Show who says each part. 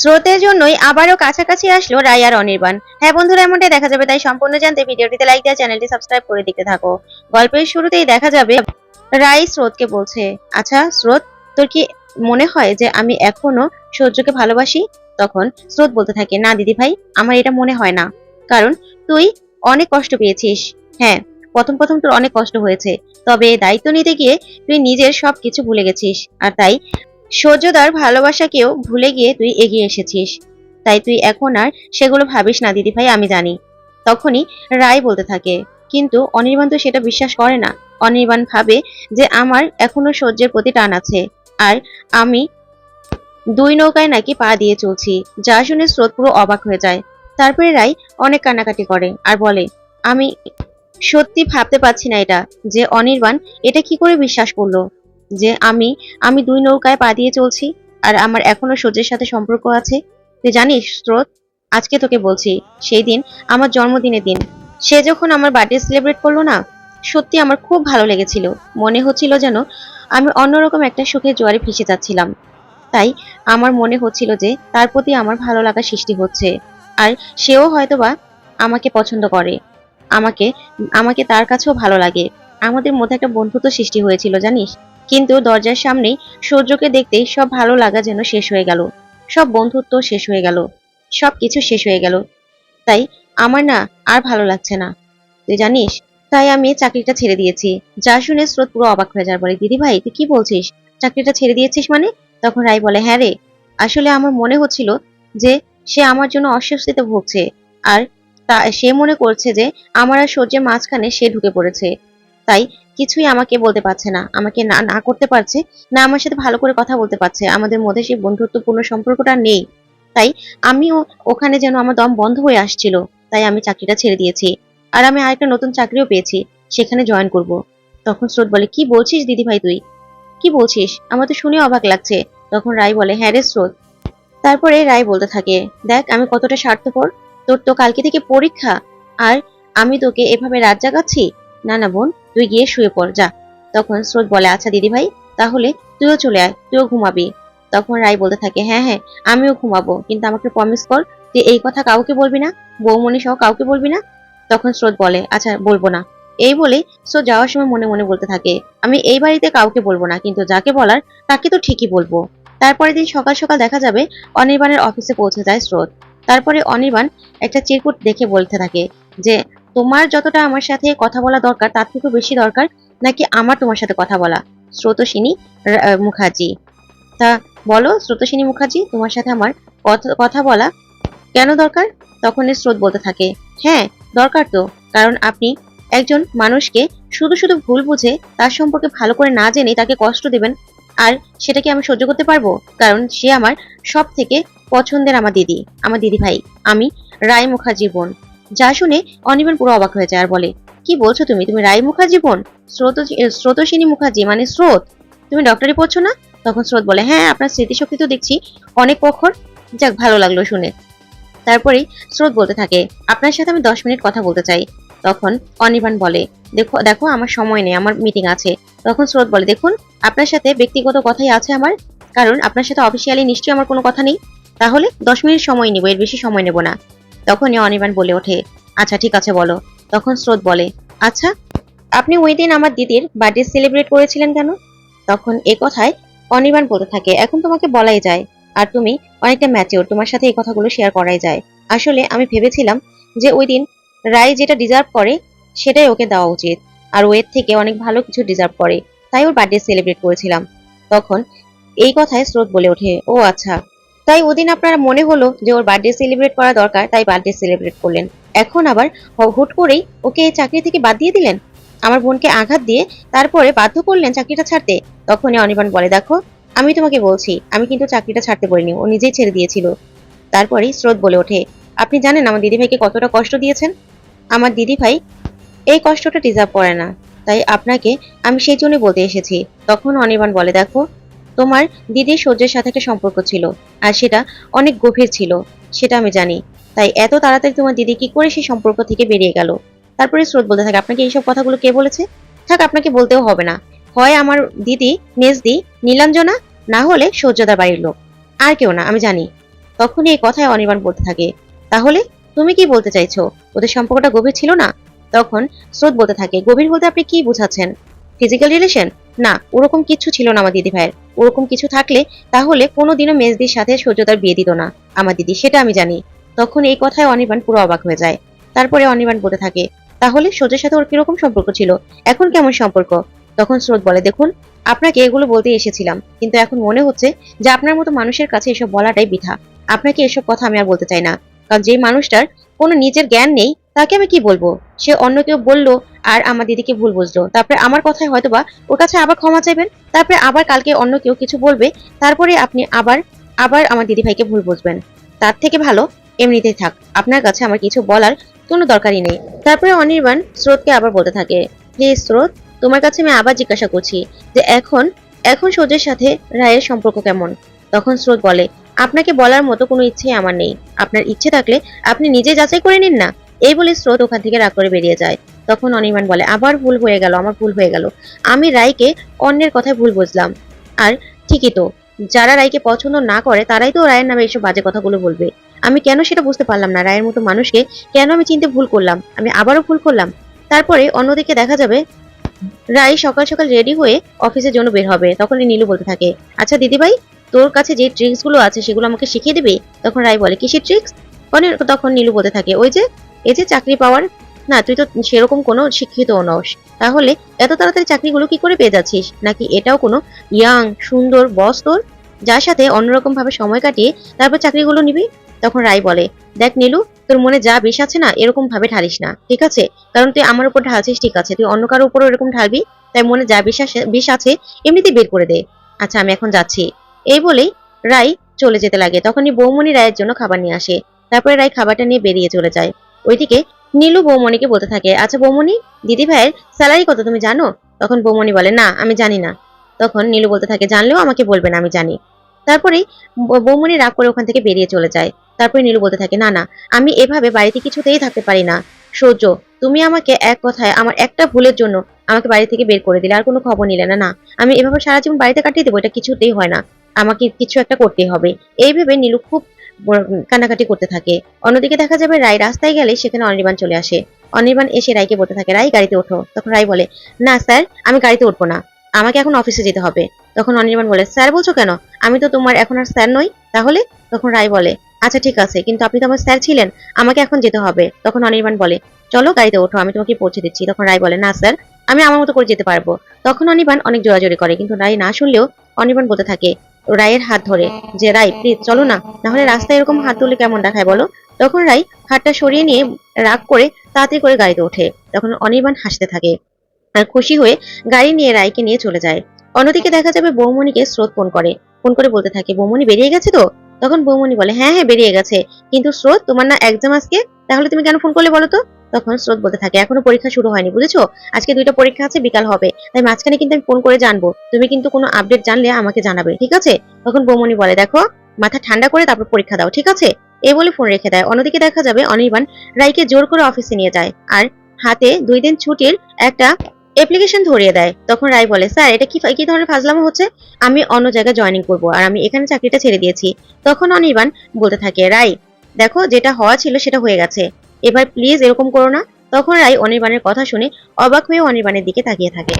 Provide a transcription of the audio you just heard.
Speaker 1: স্রোতের জন্যই আবারও কাছাকাছি আসলো রায় আর অনির্বাণ। হ্যাঁ বন্ধুরা, এমনটাই দেখা যাবে, তাই সম্পূর্ণ জানতে ভিডিওটিতে লাইক দেওয়া চ্যানেলটি সাবস্ক্রাইব করে দিতে থাকো। গল্পের শুরুতেই দেখা যাবে, রায় স্রোতকে বলছে আচ্ছা স্রোত, তোর কি মনে হয় যে আমি এখনও সূর্যকে ভালোবাসি? তখন স্রোত বলতে থাকে, না দিদি ভাই আমার এটা মনে হয় না। কারণ তুই অনেক কষ্ট পেয়েছিস। হ্যাঁ প্রথম প্রথম তোর অনেক কষ্ট হয়েছে। তবে দায়িত্ব নিতে গিয়ে তুই নিজের সব কিছু ভুলে গেছিস। আর তাই সূর্যদার ভালোবাসাকেও ভুলে গিয়ে তুই এগিয়ে এসেছিস। তাই তুই এখন আর সেগুলো ভাবিস না দিদি ভাই আমি জানি। তখনই রায় বলতে থাকে, কিন্তু অনির্বাণ তো সেটা বিশ্বাস করে না। অনির্বাণ ভাবে যে আমার এখনও সূর্যের প্রতি টান আছে, আর আমি দুই নৌকায় নাকি পা দিয়ে চলছি, যা শুনে স্রোত পুরো অবাক হয়ে যায়। তারপরে রায় অনেক কান্নাকাটি করে আর বলে, আমি সত্যি ভাবতে পারছি না এটা, যে অনির্বাণ এটা কি করে বিশ্বাস করল? যে আমি আমি দুই নৌকায় পা দিয়ে চলছি আর আমার এখনও সূর্যের সাথে সম্পর্ক আছে। তুই জানিস, স্রোত? আজকে তোকে বলছি, সেই দিন আমার জন্মদিনের দিন। সে যখন আমার বার্থডে সেলিব্রেট করল না, সত্যি আমার খুব ভালো লেগেছিল। মনে হচ্ছিল যেন আমি অন্যরকম একটা সুখের জোয়ারে ভেসে যাচ্ছিলাম। তাই আমার মনে হচ্ছিল যে তার প্রতি আমার ভালো লাগা সৃষ্টি হচ্ছে আর সেও হয়তোবা আমাকে পছন্দ করে। আমাকে আমাকে তার কাছেও ভালো লাগে। আমাদের মধ্যে একটা বন্ধুত্ব সৃষ্টি হয়েছিল, জানিস? কিন্তু দরজার সামনেই সূর্যকে দেখতেই সব ভালো লাগা যেন শেষ হয়ে গেল। সব বন্ধুত্ব শেষ হয়ে গেল। সব কিছু শেষ হয়ে গেল। তাই আমার না আর ভালো লাগছে না। তুই জানিস, তাই আমি চাকরিটা ছেড়ে দিয়েছি। যা শুনে স্রোত পুরো অবাক হয়ে যাওয়ার বলে দিদি ভাই, তুই কি বলছিস? চাকরিটা ছেড়ে দিয়েছিস মানে? তখন রাই বলে হ্যাঁ রে, আসলে আমার মনে হচ্ছিল যে সে আমার জন্য অস্বস্তিতে ভুগছে আর তা, সে মনে করছে যে আমার আর সূর্যের মাঝখানে সে ঢুকে পড়েছে। তাই কিছুই আমাকে বলতে পারছে না, আমাকে না না করতে পারছে, না আমার সাথে ভালো করে কথা বলতে পারছে, আমাদের মধ্যে সেই বন্ধুত্বপূর্ণ সম্পর্কটা নেই। তাই আমিও ওখানে যেন আমার দম বন্ধ হয়ে আসছিল, তাই আমি চাকরিটা ছেড়ে দিয়েছি। আর আমি আরেকটা নতুন চাকরিও পেয়েছি, সেখানে জয়েন করব। তখন স্রোত বলে, কি বলছিস দিদি ভাই তুই? কি বলছিস? আমার তো শুনে অবাক লাগছে। তখন রায় বলে হ্যাঁ রে স্রোত। তারপরে রায় বলতে থাকে, দেখ, আমি কতটা স্বার্থপর, তোর তো কালকে থেকে পরীক্ষা, আর আমি তোকে এভাবে রাত জাগাচ্ছি? না না বোন, তুই গিয়ে শুয়ে পড়, যা। তখন স্রোত বলে আচ্ছা দিদি ভাই, তাহলে তুইও চলে আয়, তুইও ঘুমাবি। তখন রাই বলতে থাকে হ্যাঁ হ্যাঁ আমিও ঘুমাবো, কিন্তু আমাকে প্রমিস কর যে এই কথা কাউকে বলবি না, বৌমনি সহ কাউকে বলবি না। তখন স্রোত বলে আচ্ছা বলব না। এই বলে স্রোত যাওয়ার সময় মনে মনে বলতে থাকে, আমি এই বাড়িতে কাউকে বলব না, কিন্তু যাকে বলার তাকে তো ঠিকই বলব। তারপরে দিন সকাল সকাল দেখা যাবে অনির্বাণের অফিসে পৌঁছে যায় স্রোত। তারপরে অনির্বাণ একটা চিরকুট দেখে বলতে থাকে যে তোমার যতটা আমার সাথে কথা বলা দরকার, তার থেকেও বেশি দরকার নাকি আমার তোমার সাথে কথা বলা? স্রোতসিনী মুখার্জি। তা বলো, স্রোতসিনী মুখার্জি, তোমার সাথে আমার কথা- বলা কেন দরকার? তখন স্রোত বলতে থাকে হ্যাঁ দরকার তো। কারণ আপনি একজন মানুষকে শুধু শুধু ভুল বুঝে তার সম্পর্কে ভালো করে না জেনে তাকে কষ্ট দেবেন। আর সেটা কি আমি সহ্য করতে পারব? কারণ সে আমার সব থেকে পছন্দের আমার দিদি আমার দিদি ভাই আমি রায় মুখার্জি বোন। যা শুনে অনির্বাণ পুরো অবাক হয়ে যায় আর বলে, কি বলছো তুমি? তুমি রায় মুখার্জি বোন স্রোত স্রোতসিনী মুখার্জি মানে স্রোত? তুমি ডক্টরি পড়ছো না? তখন স্রোত বলে হ্যাঁ আপনার স্মৃতিশক্তি তো দেখছি, অনেক প্রখর। যাক, ভালো লাগল শুনে। তারপরেই স্রোত বলতে থাকে, আপনার সাথে আমি দশ মিনিট কথা বলতে চাই। তখন অনির্বাণ বলে, দেখো দেখো, আমার সময় নেই, আমার মিটিং আছে। তখন স্রোত বলে, দেখুন, আপনার সাথে ব্যক্তিগত কথাই আছে আমার, কারণ আপনার সাথে অফিসিয়ালি নিশ্চয়ই আমার কোনো কথা নেই। তাহলে দশ মিনিট সময় নিব, এর বেশি সময় নেব না। তখনই অনির্বাণ বলে ওঠে আচ্ছা ঠিক আছে, বলো। তখন স্রোত বলে আচ্ছা আপনি ওই দিন আমার দিদির বার্থডে সেলিব্রেট করেছিলেন কেন? তখন এ কথায় অনির্বাণ বলতে থাকে, এখন তোমাকে বলাই যায়, আর তুমি অনেকটা ম্যাচিওর তোমার সাথে এই কথাগুলো শেয়ার করাই যায়। আসলে আমি ভেবেছিলাম যে ওই দিন রায় যেটা ডিজার্ভ করে, সেটাই ওকে দেওয়া উচিত, আর ও এর থেকে অনেক ভালো কিছু ডিজার্ভ করে, তাই ওর বার্থডে সেলিব্রেট করেছিলাম। তখন এই কথায় স্রোত বলে ওঠে, ও আচ্ছা। তাই ওদিন আপনার মনে হলো যে ওর বার্থডে সেলিব্রেট করা দরকার, তাই বার্থডে সেলিব্রেট করলেন। এখন আবার হুট করেই ওকে চাকরি থেকে বাদ দিয়ে দিলেন। আমার বোনকে আঘাত দিয়ে তারপরে বাধ্য করলেন চাকরিটা ছাড়তে। তখনই অনির্বাণ বলে, দেখো, আমি তোমাকে বলছি, আমি কিন্তু চাকরিটা ছাড়তে পারিনি, ও নিজেই ছেড়ে দিয়েছিল। তারপরেই স্রোত বলে ওঠে, আপনি জানেন আমার দিদিভাইকে কতটা কষ্ট দিয়েছেন? আমার দিদিভাই এই কষ্টটা ডিজার্ভ করে না। তাই আপনাকে আমি সেই জন্যই বলতে এসেছি। তখন অনির্বাণ বলে, দেখো তোমার দিদির সূর্যের সাথে একটা সম্পর্ক ছিল, আর সেটা অনেক গভীর ছিল, সেটা আমি জানি। তাই এত তাড়াতাড়ি তোমার দিদি কি করে সেই সম্পর্ক থেকে বেরিয়ে গেল? তারপরে স্রোত বলতে থাকে, আপনাকে এইসব কথাগুলো কে বলেছে? থাক, আপনাকে বলতেও হবে না। হয় আমার দিদি, মেজদি, নীলাঞ্জনা, না হলে সূর্যদার বাড়ির লোক। আর কেউ না, আমি জানি। তখন এই কথায় অনির্বাণ বলতে থাকে, তাহলে তুমি কি বলতে চাইছো? ওদের সম্পর্কটা গভীর ছিল না? তখন স্রোত বলতে থাকে, গভীর বলতে আপনি কি বোঝাচ্ছেন? ফিজিক্যাল রিলেশন না, ওরকম কিছু ছিল না আমার দিদি ভাইয়ের। ওরকম কিছু থাকলে তাহলে কোনোদিনও মেজদির সাথে সূর্যতার বিয়ে দিত না। আমার দিদি, সেটা আমি জানি। তখন এই কথায় অনির্বাণ পুরো অবাক হয়ে যায়। তারপরে অনির্বাণ বলতে থাকে, তাহলে সূর্যের সাথে ওর কীরকম সম্পর্ক ছিল? এখন কেমন সম্পর্ক? তখন স্রোত বলে, দেখুন, আপনাকে এগুলো বলতে এসেছিলাম, কিন্তু এখন মনে হচ্ছে যে আপনার মতো মানুষের কাছে এসব বলাটাই বৃথা। আপনাকে এসব কথা আমি আর বলতে চাই না। কারণ যে মানুষটার কোনো নিজের জ্ঞান নেই, তাকে আমি কি বলব? সে অন্য কেউ বলল আর আমার দিদিকে ভুল বুঝলো। তারপরে আমার কথায় হয়তোবা ওর কাছে আবার ক্ষমা চাইবেন, তারপরে আবার কালকে অন্য কেউ কিছু বলবে, তারপরে আপনি আবার আবার আমার দিদি ভাইকে ভুল বুঝবেন। তার থেকে ভালো এমনিতেই থাক, আপনার কাছে আমার কিছু বলার কোনো দরকারই নেই। তারপরে অনির্বাণ স্রোতকে আবার বলতে থাকে প্লিজ স্রোত, তোমার কাছে আমি আবার জিজ্ঞাসা করছি যে এখন এখন সূর্যের সাথে রায়ের সম্পর্ক কেমন? তখন স্রোত বলে, আপনাকে বলার মতো কোনো ইচ্ছে আমার নেই। আপনার ইচ্ছে থাকলে আপনি নিজে যাচাই করে নিন না? এই বলে স্রোত ওখান থেকে রাগ করে বেরিয়ে যায়। তখন অনির্বাণ বলে, আবার ভুল হয়ে গেল, আমার ভুল হয়ে গেল। আমি রায়কে অন্যের কথায় ভুল বুঝলাম। আর ঠিকই তো, যারা রায়কে পছন্দ না করে, তারাই তো রায়ের নামে এইসব বাজে কথাগুলো বলবে। আমি কেন সেটা বুঝতে পারলাম না, রায়ের মতো মানুষকে কেন আমি চিনতে ভুল করলাম? আমি আবারও ভুল করলাম? তারপরে অন্যদিকে দেখা যাবে, রায় সকাল সকাল রেডি হয়ে অফিসের জন্য বের হবে। তখন নীলু বলতে থাকে আচ্ছা দিদিভাই, তোর কাছে যে ট্রিক্সগুলো আছে, সেগুলো আমাকে শিখিয়ে দিবি? তখন রায় বলে, কিসের ট্রিক্স? তখন নীলু বলতে থাকে, ওই যে, এই যে চাকরি পাওয়ার না, তুই তো সেরকম কোনো শিক্ষিত নস। তাহলে এত তাড়াতাড়ি চাকরিগুলো কি করে পেয়ে যাচ্ছিস? নাকি এটাও কোনো ইয়াং, সুন্দর বস তোর? যার সাথে অন্যরকম ভাবে সময় কাটিয়ে তারপর চাকরিগুলো নিবি? তখন রায় বলে, দেখ নীলু, তোর মনে যা বিষ আছে না এরকম ভাবে ঢালিস না, ঠিক আছে? কারণ তুই আমার উপর ঢালছিস ঠিক আছে? তুই অন্য কারোর উপরও এরকম ঢালবি, তাই মনে যা আছে বিষ আছে, এমনিতেই বের করে দে। আচ্ছা আমি এখন যাচ্ছি। এই বলেই রায় চলে যেতে লাগে। তখনই বৌমণি রায়ের জন্য খাবার নিয়ে আসে। তারপরে রায় খাবারটা নিয়ে বেরিয়ে চলে যায়। ওইদিকে নীলু বৌমণিকে বলতে থাকে আচ্ছা বৌমণি, দিদি ভাইয়ের স্যালারি কত তুমি জানো? তখন বৌমণি বলে, না, আমি জানি না। তখন নীলু বলতে থাকে, জানলেও আমাকে বলবে না, আমি জানি। তারপরে বৌমণি রাগ করে ওখান থেকে বেরিয়ে চলে যায়। তারপরে নীলু বলতে থাকে, না না, আমি এভাবে বাড়িতে কিছুতেই থাকতে পারি না। সূর্য, তুমি আমাকে এক কথায় আমার একটা ভুলের জন্য আমাকে বাড়ি থেকে বের করে দিলে, আর কোনো খবর নিলে না। না, আমি এভাবে সারা জীবন বাড়িতে কাটিয়ে দেবো, এটা কিছুতেই হয় না। আমাকে কিছু একটা করতেই হবে। এই ভেবে নীলু খুব কান্নাকাটি করতে থাকে। অন্যদিকে দেখা যাবে, রায় রাস্তায় গেলে সেখানে অনির্বাণ চলে আসে। অনির্বাণ এসে রায়কে বলতে থাকে, রায়, গাড়িতে ওঠো। তখন রায় বলে, না, স্যার, আমি গাড়িতে উঠবো না। আমাকে এখন অফিসে যেতে হবে। তখন অনির্বাণ বলে, স্যার, বলছো কেন? আমি তো তোমার এখন আর স্যার নই। তাহলে? তখন রায় বলে আচ্ছা ঠিক আছে, কিন্তু আপনি তো আমার স্যার ছিলেন। আমাকে এখন যেতে হবে। তখন অনির্বাণ বলে, চলো, গাড়িতে ওঠো, আমি তোমাকে পৌঁছে দিচ্ছি। তখন রায় বলে, না, স্যার, আমি আমার মতো করে যেতে পারব। তখন অনির্বাণ অনেক জোরাজোরি করে, কিন্তু রায় না শুনলেও অনির্বাণ বলতে থাকে রায়ের হাত ধরে যে, রায় প্লিজ চলো না। নাহলে রাস্তায় এরকম হাত তুলে কেমন দেখায় বলো? তখন রায় হাতটা সরিয়ে নিয়ে রাগ করে তাড়াতাড়ি করে গাড়িতে ওঠে। তখন অনির্বাণ হাসতে থাকে আর খুশি হয়ে গাড়ি নিয়ে রায়কে নিয়ে চলে যায়। অন্যদিকে দেখা যাবে বৌমণিকে স্রোত ফোন করে। ফোন করে বলতে থাকে, বৌমণি বেরিয়ে গেছে তো? তখন বৌমণি বলে হ্যাঁ হ্যাঁ বেরিয়ে গেছে। কিন্তু স্রোত, তোমার না এক্সাম আজকে? তাহলে তুমি কেন ফোন করলে বলো তো? তখন স্রোত বলতে থাকে, এখনও পরীক্ষা শুরু হয়নি, বুঝেছ? আজকে দুইটা পরীক্ষা আছে, বিকাল হবে। তাই মাঝখানে কিন্তু আমি ফোন করে জানব। তুমি কিন্তু কোনো আপডেট জানলে আমাকে জানাবে, ঠিক আছে? তখন বৌমণি বলে, দেখো, মাথা ঠান্ডা করে তারপর পরীক্ষা দাও, ঠিক আছে? এই বলে ফোন রেখে দেয়। অন্যদিকে দেখা যাবে অনির্বাণ রাইকে জোর করে অফিসে নিয়ে যায় আর হাতে দুই দিন ছুটির একটা অ্যাপ্লিকেশন ধরিয়ে দেয়। তখন রায় বলে, স্যার, এটা কি কি ধরনের ফাজলামো হচ্ছে? আমি অন্য জায়গায় জয়েনিং করব আর আমি এখানে চাকরিটা ছেড়ে দিয়েছি। তখন অনির্বাণ বলতে থাকে রায় দেখো, যেটা হওয়া ছিল সেটা হয়ে গেছে। এবার প্লিজ এরকম করো না। তখন রাই অনির্বাণের কথা শুনে অবাক হয়ে অনির্বাণের দিকে তাকিয়ে থাকে।